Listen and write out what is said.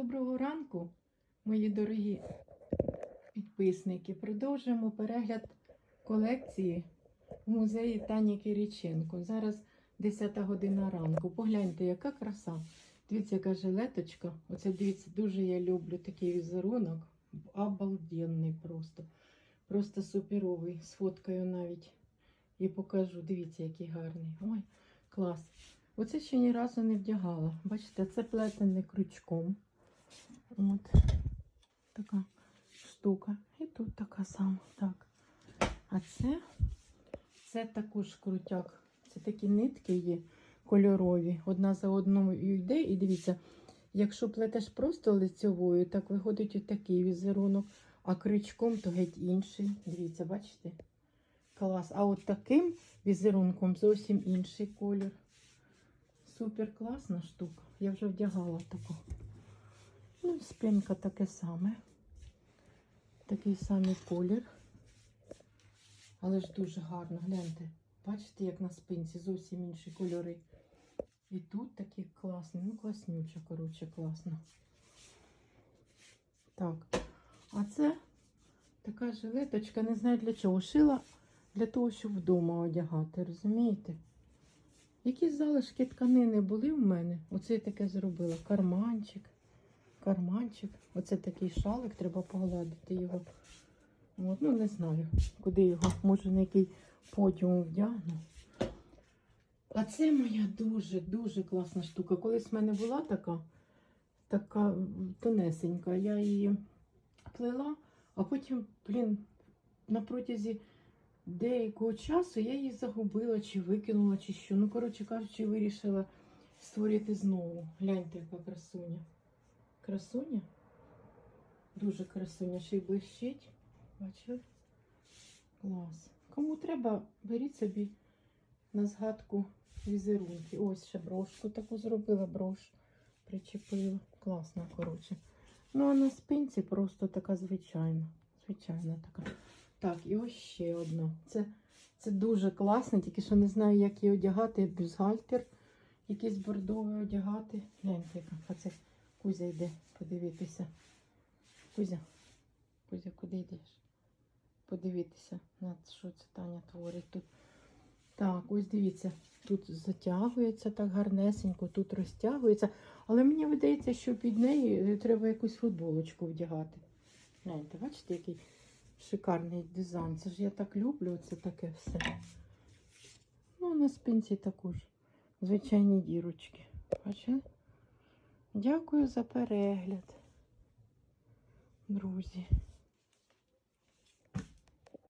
Доброго ранку, мої дорогі підписники. Продовжуємо перегляд колекції в музеї Тані Кириченко. Зараз 10 година ранку. Погляньте, яка краса. Дивіться, яка жилеточка. Оце дивіться, дуже я люблю такий візерунок. Обалденний просто. Просто суперовий. Сфоткаю навіть і покажу. Дивіться, який гарний. Ой, клас. Оце ще ні разу не вдягала. Бачите, це плетене крючком. От така штука. І тут така сама. Так. А це, це також крутяк. Це такі нитки є кольорові. Одна за одною йде. І дивіться, якщо плетеш просто лицьовою, так виходить отакий візерунок, а крючком то геть інший. Дивіться, бачите? Клас. А от таким візерунком зовсім інший колір. Супер класна штука. Я вже вдягала таку. Ну, і спинка таке саме. Такий самий колір. Але ж дуже гарно, гляньте. Бачите, як на спинці зовсім інші кольори. І тут такі класні, ну класнюча, коротше, класно. Так. А це така жилеточка, не знаю для чого. Шила для того, щоб вдома одягати, розумієте? Які залишки тканини були в мене? Оце я таке зробила. Карманчик. Карманчик. Оце такий шалик, треба погладити його. От, ну, не знаю, куди його, може, на який подіум вдягну. А це моя дуже-дуже класна штука. Колись в мене була така, така тонесенька. Я її плела, а потім, блін, на протязі деякого часу я її загубила, чи викинула, чи що. Ну, коротше кажучи, вирішила створити знову. Гляньте, яка красуня. Красуня? Дуже красуня, ще й блищить. Бачили? Клас. Кому треба, беріть собі на згадку візерунки. Ось ще брошку таку зробила, брош причепила. Класно, коротше. Ну, а на спинці просто така звичайна. Звичайна така. Так, і ось ще одна. Це, це дуже класно, тільки що не знаю, як її одягати. Бюстгальтер якийсь бордовий одягати. Гляньте, яка. Це Кузя йде подивитися. Кузя, Кузя, куди йдеш? Подивитися, на що це Таня творить тут. Так, ось дивіться, тут затягується так гарнесенько, тут розтягується. Але мені видається, що під неї треба якусь футболочку вдягати. Гляньте, бачите, який шикарний дизайн. Це ж я так люблю, це таке все. Ну, на спинці також. Звичайні дірочки. Бачите? Дякую за перегляд, друзі.